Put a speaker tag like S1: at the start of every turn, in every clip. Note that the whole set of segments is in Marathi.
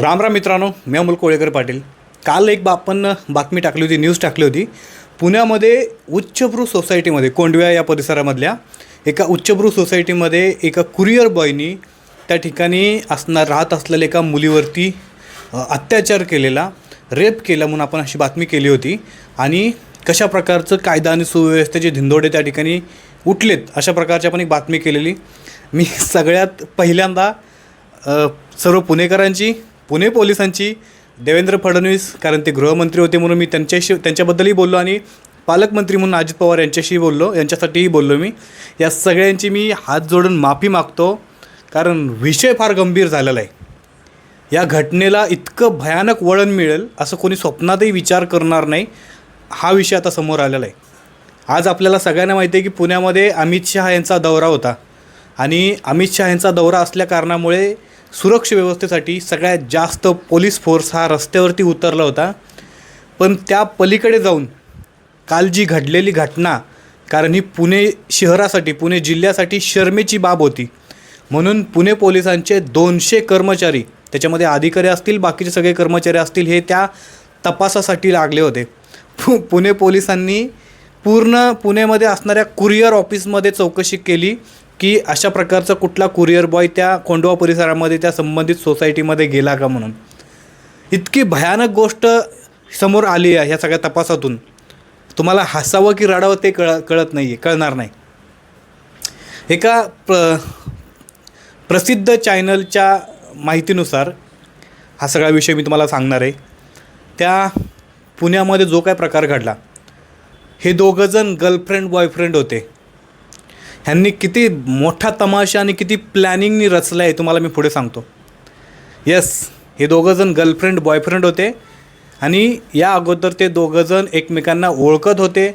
S1: राम राम मित्रांनो मी अमोल कोळेकर पाटील. काल एक बा आपण बातमी टाकली होती न्यूज टाकली होती. पुण्यामध्ये उच्चभ्रू सोसायटीमध्ये कोंडव्या या परिसरामधल्या एका उच्चभ्रू सोसायटीमध्ये एका कुरिअर बॉयनी त्या ठिकाणी असणार राहत असलेल्या एका मुलीवरती अत्याचार केलेला रेप केला म्हणून आपण अशी बातमी केली होती. आणि कशा प्रकारचं कायदा आणि सुव्यवस्थेचे धिंदोडे त्या ठिकाणी उठलेत अशा प्रकारची आपण एक बातमी केलेली. मी सगळ्यात पहिल्यांदा सर्व पुणेकरांची पुणे पोलिसांची देवेंद्र फडणवीस कारण ते गृहमंत्री होते म्हणून मी त्यांच्याशी त्यांच्याबद्दलही बोललो आणि पालकमंत्री म्हणून अजित पवार यांच्याशी बोललो यांच्यासाठीही बोललो मी. या सगळ्यांची मी हात जोडून माफी मागतो कारण विषय फार गंभीर झालेला आहे. या घटनेला इतकं भयानक वळण मिळेल असं कोणी स्वप्नातही विचार करणार नाही हा विषय आता समोर आलेला आहे. आज आपल्याला सगळ्यांना माहिती आहे की पुण्यामध्ये अमित शहा यांचा दौरा होता. आणि अमित शहा यांचा दौरा असल्या कारणामुळे सुरक्षा व्यवस्थेसाठी सगळ्यात जास्त पोलीस फोर्स हा रस्त्यावरती उतरला होता. पण त्या पलीकडे जाऊन काल जी घडलेली घटना कारण ही पुणे शहरासाठी पुणे जिल्ह्यासाठी शर्मेची बाब होती. म्हणून पुणे पोलिसांचे दोनशे कर्मचारी त्याच्यामध्ये अधिकारी असतील बाकीचे सगळे कर्मचारी असतील हे त्या तपासासाठी लागले होते. पु पुणे पोलिसांनी पूर्ण पुणेमध्ये असणाऱ्या कुरिअर ऑफिसमध्ये चौकशी केली. की अशा प्रकारचा कुठला कुरिअर बॉय त्या कोंडवा परिसरामध्ये त्या संबंधित सोसायटीमध्ये गेला का म्हणून? इतकी भयानक गोष्ट समोर आली आहे ह्या सगळ्या तपासातून. तुम्हाला हसावं की रडावं ते कळ कळत नाही आहे कळणार नाही. एका प्र प्रसिद्ध चॅनलच्या माहितीनुसार हा सगळा विषय मी तुम्हाला सांगणार आहे. त्या पुण्यामध्ये जो काय प्रकार घडला हे दोघंजण गर्लफ्रेंड बॉयफ्रेंड होते. ह्यांनी किती मोठा तमाशा आणि किती प्लॅनिंगनी रचलं आहे तुम्हाला मी पुढे सांगतो. येस हे दोघंजण गर्लफ्रेंड बॉयफ्रेंड होते आणि या अगोदर ते दोघंजण एकमेकांना ओळखत होते.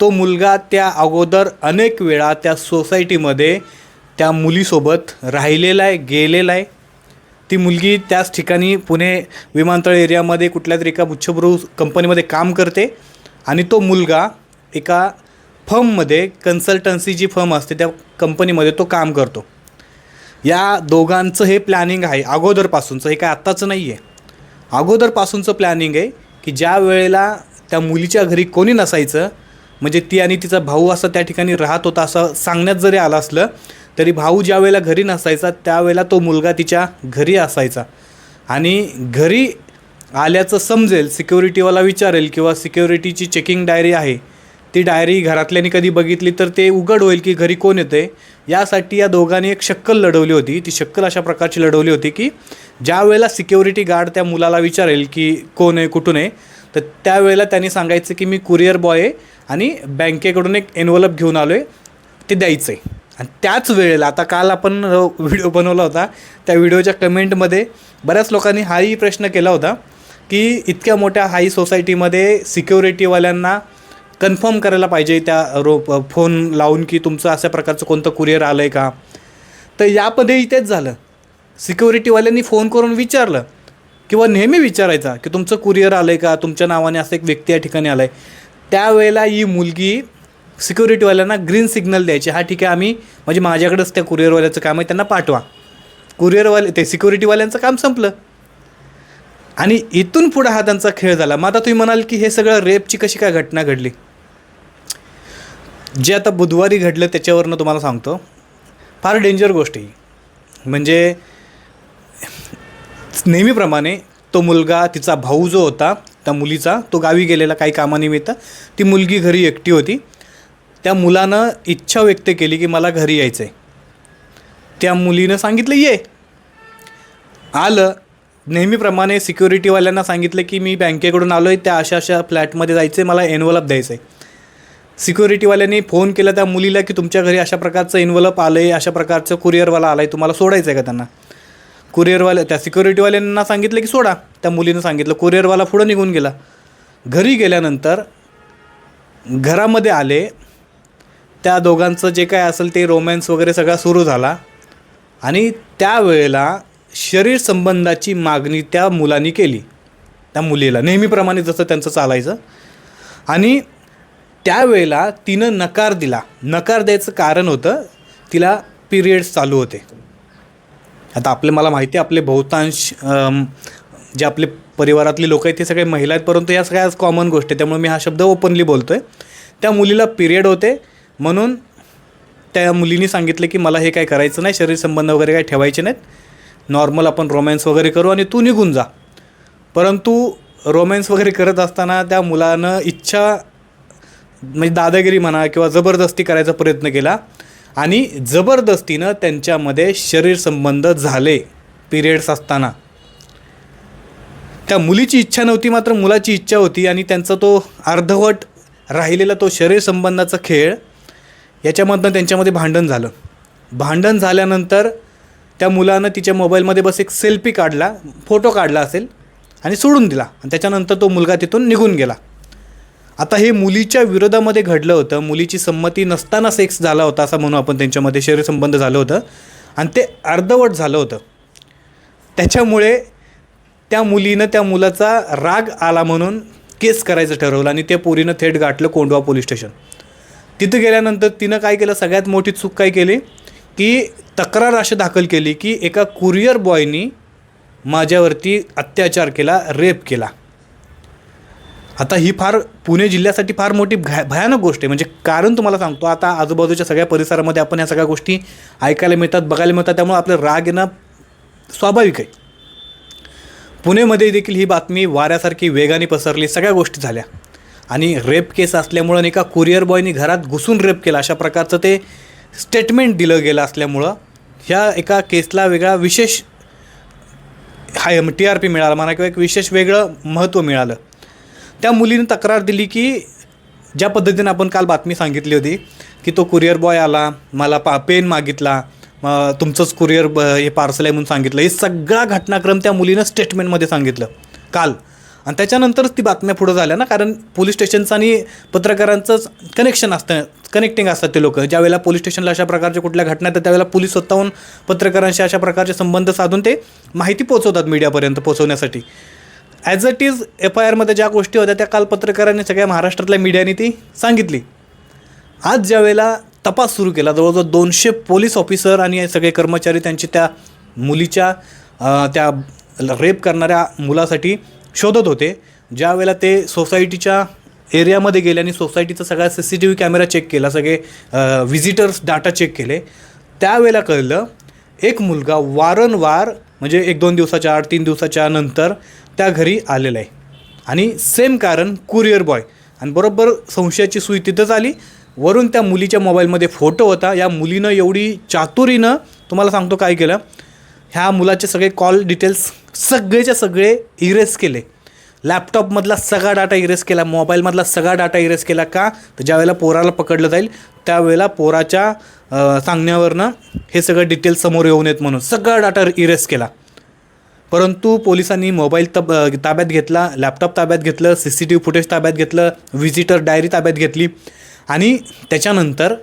S1: तो मुलगा त्या अगोदर अनेक वेळा त्या सोसायटीमध्ये त्या मुलीसोबत राहिलेला आहे गेलेला आहे. ती मुलगी त्याच ठिकाणी पुणे विमानतळ एरियामध्ये कुठल्या तरी एका उच्चभ्रू कंपनीमध्ये काम करते आणि तो मुलगा एका फर्ममध्ये कन्सल्टन्सी जी फर्म असते त्या कंपनीमध्ये तो काम करतो. या दोघांचं हे प्लॅनिंग आहे अगोदरपासूनचं हे काय आत्ताचं नाही आहे अगोदरपासूनचं प्लॅनिंग आहे की ज्या वेळेला त्या मुलीच्या घरी कोणी नसायचं म्हणजे ती आणि तिचा भाऊ असं त्या ठिकाणी राहत होता असं सांगण्यात जरी आलं असलं तरी भाऊ ज्या वेळेला घरी नसायचा त्यावेळेला तो मुलगा तिच्या घरी असायचा. आणि घरी आल्याचं समजेल सिक्युरिटीवाला विचारेल किंवा सिक्युरिटीची चेकिंग डायरी आहे ती डायरी घरातल्यानी कधी बघितली तर ते उघड होईल की घरी कोण येते यासाठी या दोघांनी एक शक्कल लढवली होती. ती शक्कल अशा प्रकारची लढवली होती की ज्या वेळेला सिक्युरिटी गार्ड त्या मुलाला विचारेल की कोण आहे कुठून आहे तर त्यावेळेला त्यांनी सांगायचं की मी कुरिअर बॉय आहे आणि बँकेकडून एक एनवलप घेऊन आलो आहे ते द्यायचं आहे आणि त्याच वेळेला आता काल आपण व्हिडिओ बनवला होता त्या व्हिडिओच्या कमेंटमध्ये बऱ्याच लोकांनी हाही प्रश्न केला होता की इतक्या मोठ्या हाई सोसायटीमध्ये सिक्युरिटीवाल्यांना कन्फर्म करायला पाहिजे त्या रो फोन लावून की तुमचं अशा प्रकारचं कोणतं कुरिअर आलं आहे का? तर यामध्ये तेच झालं. सिक्युरिटीवाल्यांनी फोन करून विचारलं किंवा नेहमी विचारायचा की तुमचं कुरिअर आलं आहे का? तुमच्या नावाने असं एक व्यक्ती या ठिकाणी आलं आहे त्यावेळेला ही मुलगी सिक्युरिटीवाल्यांना ग्रीन सिग्नल द्यायची. हा ठीक आहे आम्ही म्हणजे माझ्याकडंच त्या कुरिअरवाल्याचं काम आहे त्यांना पाठवा. कुरिअरवाले ते सिक्युरिटीवाल्यांचं काम संपलं. आणि इथून पुढं हा त्यांचा खेळ झाला. मग आता तुम्ही म्हणाल की हे सगळं रेपची कशी काय घटना घडली? जे आता बुधवारी घडलं त्याच्यावरनं तुम्हाला सांगतो. फार डेंजर गोष्ट आहे ही. म्हणजे नेहमीप्रमाणे तो मुलगा तिचा भाऊ जो होता त्या मुलीचा तो गावी गेलेला काही कामानिमित्त ती मुलगी घरी एकटी होती. त्या मुलानं इच्छा व्यक्त केली की मला घरी यायचं आहे त्या मुलीनं सांगितलं ये. आलं. नेहमीप्रमाणे सिक्युरिटीवाल्यांना सांगितलं की मी बँकेकडून आलो आहे त्या अशा अशा फ्लॅटमध्ये जायचं आहे मला एनवलप द्यायचं आहे सिक्युरिटीवाल्यांनी फोन केला त्या मुलीला की तुमच्या घरी अशा प्रकारचं इन्व्हलप आलं आहे अशा प्रकारचं कुरिअरवाला आला आहे तुम्हाला सोडायचं आहे का त्यांना? कुरिअरवाल्या त्या सिक्युरिटीवाल्यांना सांगितलं की सोडा. त्या मुलीनं सांगितलं कुरिअरवाला पुढं निघून गेला. घरी गेल्यानंतर घरामध्ये आले. त्या दोघांचं जे काय असेल ते रोमॅन्स वगैरे सगळा सुरू झाला. आणि त्यावेळेला शरीर संबंधाची मागणी त्या मुलांनी केली. त्या मुलीला नेहमीप्रमाणे जसं त्यांचं चालायचं. आणि त्यावेळेला तिनं नकार दिला. नकार द्यायचं कारण होतं तिला पिरियड्स चालू होते. आता आपले मला माहिती आहे आपले बहुतांश जे आपले परिवारातली लोक आहेत ते सगळे महिला आहेत परंतु या सगळ्या कॉमन गोष्टी आहे त्यामुळे मी हा शब्द ओपनली बोलतो आहे त्या मुलीला पिरियड होते. म्हणून त्या मुलीने सांगितलं की मला हे काय करायचं नाही शरीर संबंध वगैरे काय ठेवायचे नाहीत. नॉर्मल आपण रोमॅन्स वगैरे करू आणि तू निघून जा. परंतु रोमॅन्स वगैरे करत असताना त्या मुलानं इच्छा म्हणजे दादागिरी म्हणा किंवा जबरदस्ती करायचा प्रयत्न केला आणि जबरदस्तीनं त्यांच्यामध्ये शरीर संबंध झाले पिरियड्स असताना. त्या मुलीची इच्छा नव्हती मात्र मुलाची इच्छा होती आणि त्यांचा तो अर्धवट राहिलेला तो शरीर संबंधाचा खेळ याच्यामधनं त्यांच्यामध्ये भांडण झालं. भांडण झाल्यानंतर त्या मुलानं तिच्या मोबाईलमध्ये बस एक सेल्फी काढला फोटो काढला असेल आणि सोडून दिला. आणि त्याच्यानंतर तो मुलगा तिथून निघून गेला. आता हे मुलीच्या विरोधामध्ये घडलं होतं. मुलीची संमती नसताना सेक्स झाला होता असं म्हणू आपण त्यांच्यामध्ये शरीरसंबंध झालं होतं. आणि ते अर्धवट झालं होतं. त्याच्यामुळे त्या मुलीनं त्या मुलाचा राग आला म्हणून केस करायचं ठरवलं आणि त्या पोरीनं थेट गाठलं कोंडवा पोलीस स्टेशन. तिथं गेल्यानंतर तिनं काय केलं? सगळ्यात मोठी चूक काय केली? की तक्रार अशी दाखल केली की एका कुरिअर बॉयनी माझ्यावरती अत्याचार केला रेप केला. आता ही फार पुणे जिल्ह्यासाठी फार मोठी भया भयानक गोष्ट आहे. म्हणजे कारण तुम्हाला सांगतो आता आजूबाजूच्या सगळ्या परिसरामध्ये आपण ह्या सगळ्या गोष्टी ऐकायला मिळतात बघायला मिळतात त्यामुळे आपलं राग येणं स्वाभाविक आहे. पुणेमध्ये देखील ही बातमी वाऱ्यासारखी वेगाने पसरली सगळ्या गोष्टी झाल्या. आणि रेप केस असल्यामुळं आणि एका कुरिअर बॉयनी घरात घुसून रेप केला अशा प्रकारचं ते स्टेटमेंट दिलं गेलं असल्यामुळं ह्या एका केसला वेगळा विशेष हाय टी आर पी मिळाला म्हणा किंवा एक विशेष वेगळं महत्त्व मिळालं. त्या मुलीने तक्रार दिली की ज्या पद्धतीने आपण काल बातमी सांगितली होती की तो कुरिअर बॉय आला मला पा पेन मागितला तुमचंच कुरिअर ब हे पार्सल आहे म्हणून सांगितलं. हे सगळा घटनाक्रम त्या मुलीनं स्टेटमेंटमध्ये सांगितलं काल. आणि त्याच्यानंतरच ती बातम्या पुढं झाल्या ना कारण पोलीस स्टेशनचं आणि पत्रकारांचंच कनेक्शन असतं कनेक्टिंग असतात ते लोक. ज्या वेळेला पोलीस स्टेशनला अशा प्रकारच्या कुठल्या घटना येतात त्यावेळेला पोलीस स्वतःहून पत्रकारांशी अशा प्रकारचे संबंध साधून ते माहिती पोहोचवतात मीडियापर्यंत पोहोचवण्यासाठी. As it is F I आरमध्ये ज्या गोष्टी होत्या त्या काल पत्रकारांनी सगळ्या महाराष्ट्रातल्या मीडियाने ती सांगितली. आज ज्या वेळेला तपास सुरू केला जवळजवळ दोनशे पोलीस ऑफिसर आणि सगळे कर्मचारी त्यांची त्या मुलीच्या त्या रेप करणाऱ्या मुलासाठी शोधत होते. ज्या वेळेला ते सोसायटीच्या एरियामध्ये गेले आणि सोसायटीचा सगळा C C T V camera check केला सगळे व्हिजिटर्स डाटा चेक केले. त्यावेळेला कळलं एक मुलगा वारंवार म्हणजे एक दोन दिवसाच्या आठ तीन दिवसाच्या नंतर त्या घरी आलेलं आहे. आणि सेम कारण कुरिअर बॉय आणि बरोबर संशयाची सुई तिथंच आली. वरून त्या मुलीच्या मोबाईलमध्ये फोटो होता. या मुलीनं एवढी चातुरीनं तुम्हाला सांगतो काय केलं. ह्या मुलाचे सगळे कॉल डिटेल्स सगळेच्या सगळे इरेस केले. लॅपटॉपमधला सगळा डाटा इरेस केला मोबाईलमधला सगळा डाटा इरेस केला का? तर ज्यावेळेला पोराला पकडलं जाईल त्यावेळेला पोराच्या सांगण्यावरनं हे सगळं डिटेल्स समोर येऊन येत म्हणून सगळा डाटा इरेस केला. परंतु पोलिसांनी मोबाईल तब ताब्यात घेतला लॅपटॉप ताब्यात घेतलं C C T V footage ताब्यात घेतलं व्हिजिटर डायरी ताब्यात घेतली आणि त्याच्यानंतर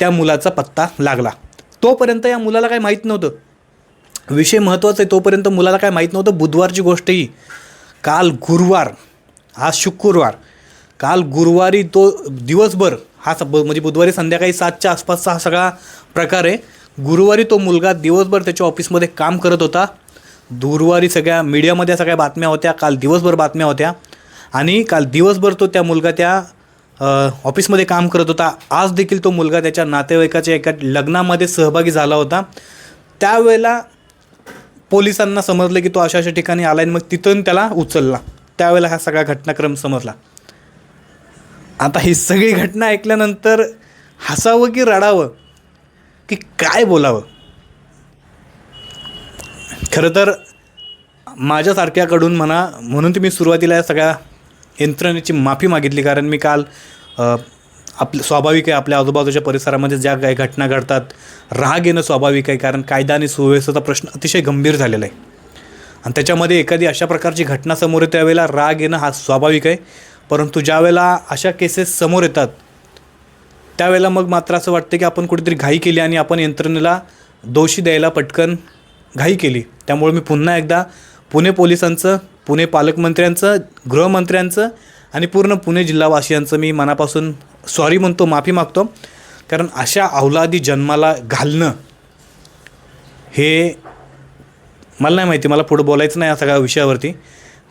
S1: त्या मुलाचा पत्ता लागला. तोपर्यंत या मुलाला काही माहीत नव्हतं. विषय महत्त्वाचा आहे तोपर्यंत मुलाला काय माहीत नव्हतं. बुधवारची गोष्ट ही. काल गुरुवार आज शुक्रवार. काल गुरुवारी तो दिवसभर हा स म्हणजे बुधवारी संध्याकाळी सातच्या आसपासचा हा सगळा प्रकार आहे. गुरुवारी तो मुलगा दिवसभर त्याच्या ऑफिसमध्ये काम करत होता. गुरुवारी सगळ्या मीडियामध्ये सगळ्या बातम्या होत्या काल दिवसभर बातम्या होत्या. आणि काल दिवसभर तो त्या मुलगा त्या ऑफिसमध्ये काम करत होता. आज देखील तो मुलगा त्याच्या नातेवाईकाच्या एका लग्नामध्ये सहभागी झाला होता. त्यावेळेला पोलिसांना समजलं की तो अशा अशा ठिकाणी आला आणि मग तिथून त्याला उचलला. त्यावेळेला हा सगळा घटनाक्रम समजला. आता ही सगळी घटना ऐकल्यानंतर हसावं की रडावं? की काय बोलावं? खरं तर माझ्यासारख्याकडून म्हणा म्हणून तुम्ही सुरुवातीला या सगळ्या यंत्रणेची माफी मागितली. कारण मी काल आपलं स्वाभाविक आहे आपल्या आजूबाजूच्या परिसरामध्ये ज्या काही घटना घडतात राग येणं स्वाभाविक आहे कारण कायदा आणि सुव्यवस्थेचा प्रश्न अतिशय गंभीर झालेला आहे. आणि त्याच्यामध्ये एखादी अशा प्रकारची घटना समोर येते त्यावेळेला राग येणं हा स्वाभाविक आहे. परंतु ज्यावेळेला अशा केसेस समोर येतात त्यावेळेला मग मात्र असं वाटतं की आपण कुठेतरी घाई केली आणि आपण यंत्रणेला दोषी द्यायला पटकन घाई केली. त्यामुळे मी पुन्हा एकदा पुणे पोलिसांचं पुणे पालकमंत्र्यांचं गृहमंत्र्यांचं आणि पूर्ण पुणे जिल्हावासियांचं मी मनापासून सॉरी म्हणतो माफी मागतो. कारण अशा अवलादी जन्माला घालणं हे मला नाही माहिती मला पुढं बोलायचं नाही या सगळ्या विषयावरती.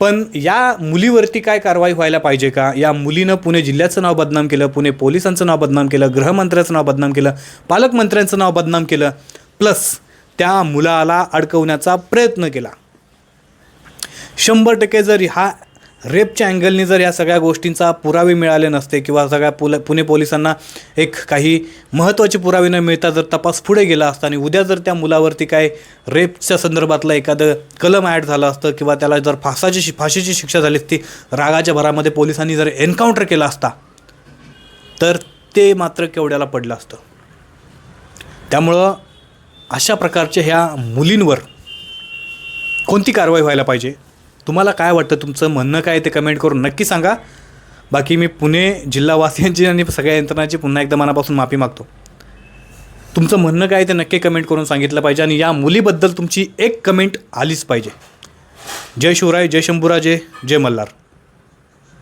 S1: पण या मुलीवरती काय कारवाई व्हायला पाहिजे का? या मुलीनं पुणे जिल्ह्याचं नाव बदनाम केलं पुणे पोलिसांचं नाव बदनाम केलं गृहमंत्र्याचं नाव बदनाम केलं पालकमंत्र्यांचं नाव बदनाम केलं प्लस त्या मुलाला अडकवण्याचा प्रयत्न केला. शंभर टक्के जर हा रेपच्या अँगलनी जर या सगळ्या गोष्टींचा पुरावे मिळाले नसते किंवा सगळ्या पुल पुणे पोलिसांना एक काही महत्त्वाचे पुरावे न मिळता जर तपास पुढे गेला असता आणि उद्या जर त्या मुलावरती काय रेपच्या संदर्भातलं एखादं कलम ॲड झालं असतं किंवा त्याला जर फासाची शि- फाशीची शिक्षा झाली असती रागाच्या भरामध्ये पोलिसांनी जर एन्काउंटर केला असता तर ते मात्र केवढ्याला पडलं असतं. त्यामुळं अशा प्रकारच्या ह्या मुलींवर कोणती कारवाई व्हायला पाहिजे? तुम्हाला काय वाटतं? तुमचं म्हणणं काय ते कमेंट करून नक्की सांगा. बाकी मी पुणे जिल्हावासियांची आणि सगळ्या यंत्रणाची पुन्हा एकदा मनापासून माफी मागतो. तुमचं म्हणणं काय ते नक्की कमेंट करून सांगितलं पाहिजे आणि या मुलीबद्दल तुमची एक कमेंट आलीच पाहिजे. जय शिवराय जय शंभूराजे जय मल्हार.